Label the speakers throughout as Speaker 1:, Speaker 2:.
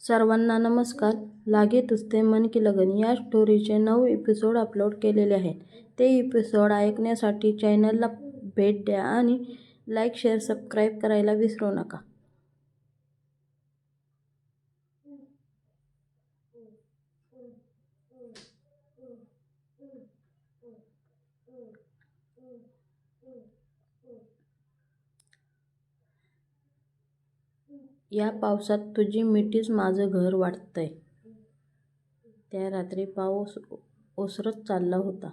Speaker 1: सर्वांना नमस्कार. लागे तुझते मन की लगन. या स्टोरीचे नऊ एपिसोड अपलोड केलेले आहेत. ते एपिसोड ऐकण्यासाठी चॅनलला भेट द्या आणि लाईक शेअर सबस्क्राईब करायला विसरू नका. या पावसात तुझी मिठीच माझं घर वाटतंय. त्या रात्री पाऊस ओसरत चालला होता.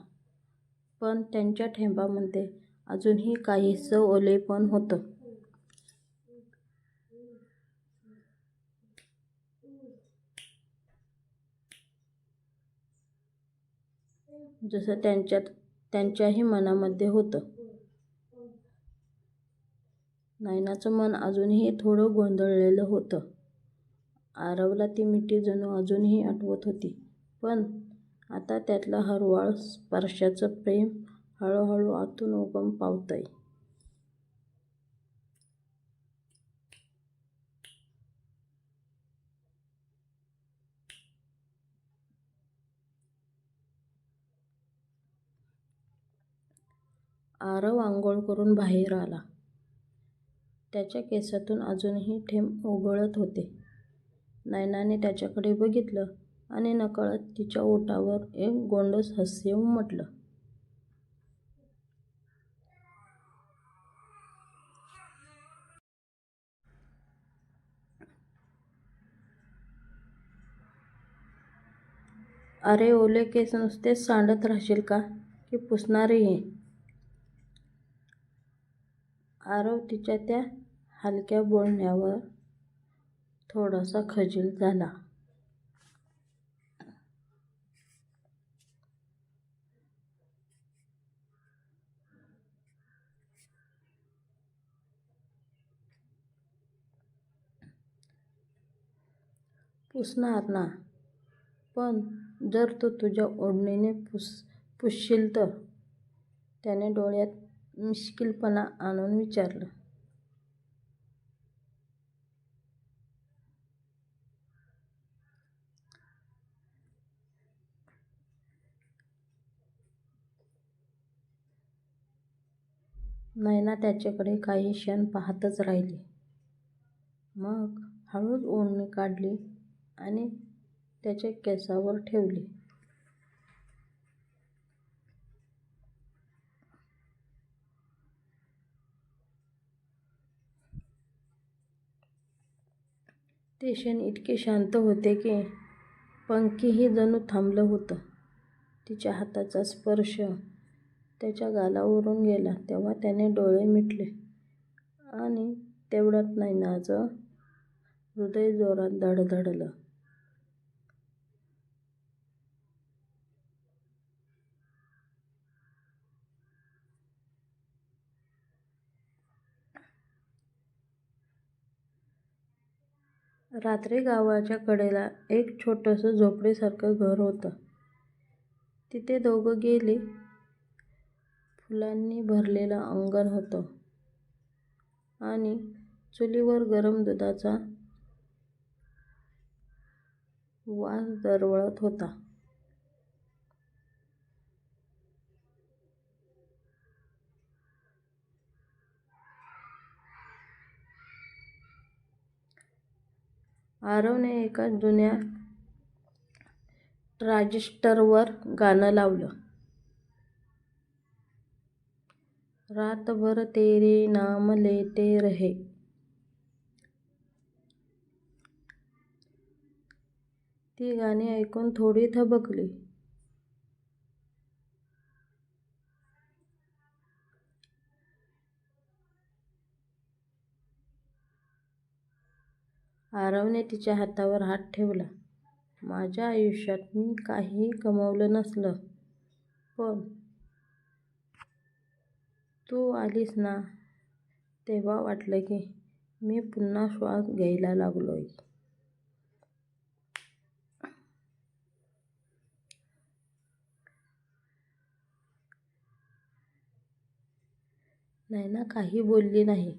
Speaker 1: पण त्यांच्या ठेंबामध्ये अजूनही काहीसं ओलेपण होतं. जसं त्यांच्यात त्यांच्याही मनामध्ये होतं. नयनाचं मन अजूनही थोडं गोंधळलेलं होतं. आरवला ती मिठी जणू अजूनही आठवत होती. पण आता त्यातलं हरवाळ स्पर्शाचं प्रेम हळूहळू आतून उगम पावतंय. आरव आंघोळ करून बाहेर आला. त्याच्या केसातून अजूनही थेंब ओघळत होते. नयनाने त्याच्याकडे बघितलं आणि नकळत तिच्या ओठावर एक गोंडस हास्य उमटलं. अरे ओले केस नुसतेच सांडत राहशील का? की पुसणारही आरव तिच्या त्या हलक्या बोलण्यावर थोडासा खजील झाला. पुसणार ना. पण जर तू तुझ्या ओढणीने पुस पुसशील तर? त्याने डोळ्यात मिश्किलपणा आणून विचारलं. नयना त्याच्याकडे काही क्षण पाहतच राहिली. मग हळूच ओढणी काढली आणि त्याच्या केसावर ठेवली. ते क्षण इतके शांत होते की पंखीही जणू थांबलं होतं. तिच्या हाताचा स्पर्श त्याच्या गालावरून गेला तेव्हा त्याने डोळे मिटले. आणि तेवढ्यात नयनाचं हृदय जोरात धडधडलं. रात्री गावाच्या कडेला एक छोटंसं झोपडीसारखं घर होतं. तिथे दोघं गेले. फुलांनी भरलेलं अंगण होतं. आणि चुलीवर गरम दुधाचा वास दरवळत होता. आरवने एका जुन्या ट्रान्झिस्टरवर गाणं लावलं. रातभर तेरे नाम लेते रहे। ती गाणी ऐकून थोडी थबकली. आरवने तिच्या हातावर हात ठेवला. माझ्या आयुष्यात मी काहीही कमवलं नसलं पण तू आलीस ना तेव्हा वाटलं की मी पुन्हा श्वास घ्यायला लागलोय. नायना काही बोलली नाही.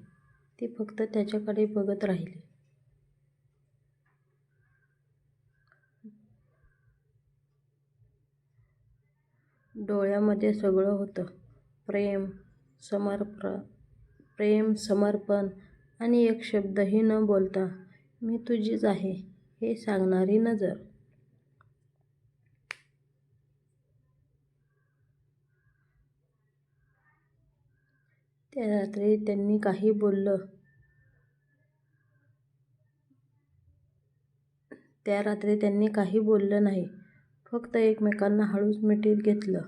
Speaker 1: ती फक्त त्याच्याकडे बघत राहिली. डोळ्यामध्ये सगळं होतं. प्रेम प्रेम, समर्पण आणि एक शब्दही न बोलता 'मी तुझीच आहे' हे सांगणारी नजर. त्या रात्री त्यांनी काही बोललं नाही. फक्त एकमेकांना हळूच मिठीत घेतलं.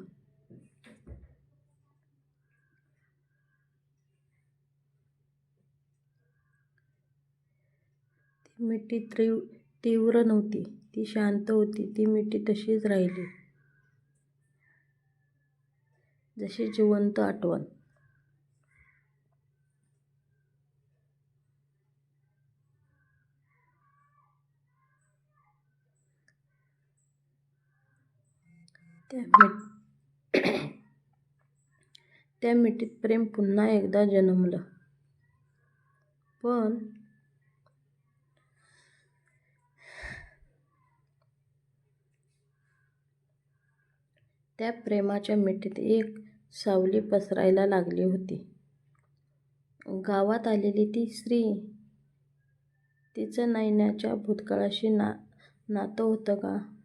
Speaker 1: मिठी तीव तीव्र नव्हती. ती शांत होती. ती मिठी तशीच राहिली. जशी जिवंत आठवण. त्या मिठीत प्रेम पुन्हा एकदा जन्मलं. पण त्या प्रेमाच्या मिठीत एक सावली पसरायला लागली होती. गावात आलेली ती स्त्री. तिचं नैनाच्या भूतकाळाशी ना नातं होतं का?